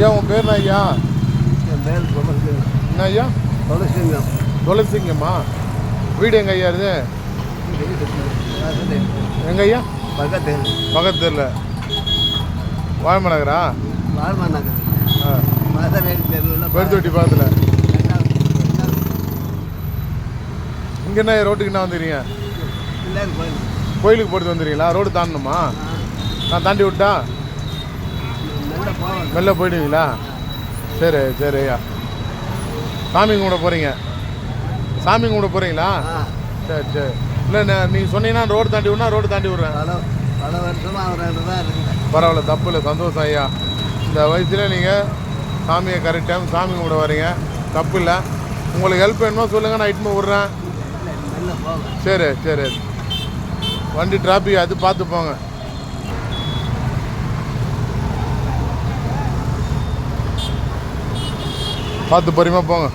ஐயா உன் பேர் என்ன ஐயா? என் பேர் துளசிங்கம் என்ன ஐயா? துளசிங்கம் துளசிங்கம்மா. வீடு எங்க ஐயா இது? எங்க ஐயா? பக்கத்தில் பக்கத்தில் வாய்ம நகரா வாழ்மா நகர் பெருத்தொட்டி பக்கத்தில். இங்கே என்ன ரோட்டுக்கு என்ன கோயில் கோயிலுக்கு. போட்டு வந்துடுறீங்களா ரோடு தாண்டணுமா? நான் தாண்டி விட்டா? மெல்ல போயிடுவீங்களா? சரி சரி ஐயா. சாமி கும்பிட போகிறீங்க சாமி கும்பிட போகிறீங்களா சரி சரி. இல்லை நீங்கள் சொன்னீங்கன்னா ரோடு தாண்டி விட்னா ரோடு தாண்டி விட்றேன். பல வருஷமாக தான் பரவாயில்ல தப்பு இல்லை. சந்தோஷம் ஐயா. இந்த வயசில் நீங்கள் சாமியை கரெக்ட் டைம் சாமி கும்பிட வரீங்க. தப்பு இல்லை. உங்களுக்கு ஹெல்ப் வேணுமோ சொல்லுங்கள் நான் இட்டுன்னு விட்றேன் சரி சரி. வண்டி டிராஃபிக் அது பார்த்து போங்க. பார்த்து பொறுமையாக போங்க.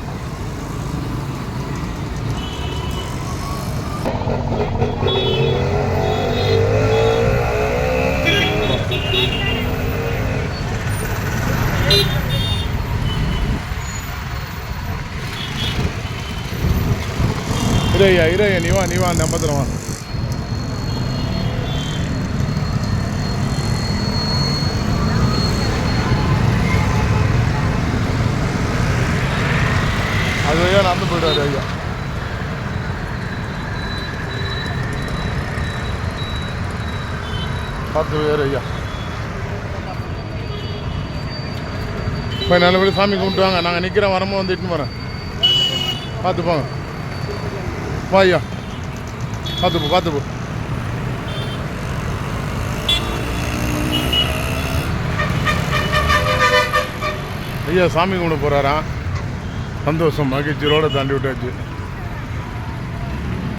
இரையா இரையா நீ வா நீ வா. ஐயா நடந்து போயிடுவாரு ஐயா. பார்த்து வேறு ஐயா. போய் நல்லபடி சாமி கும்பிட்டு வாங்க. நாங்கள் நிற்கிறோம் வரமோ வந்து இட்டுன்னு வரேன் பார்த்து போங்க. வா ஐயா. பார்த்து போ பார்த்து போ. ஐயா சாமி கும்பிட போகிறாராம் சந்தோஷம் மகிழ்ச்சியோடு தாண்டி விட்டாச்சு.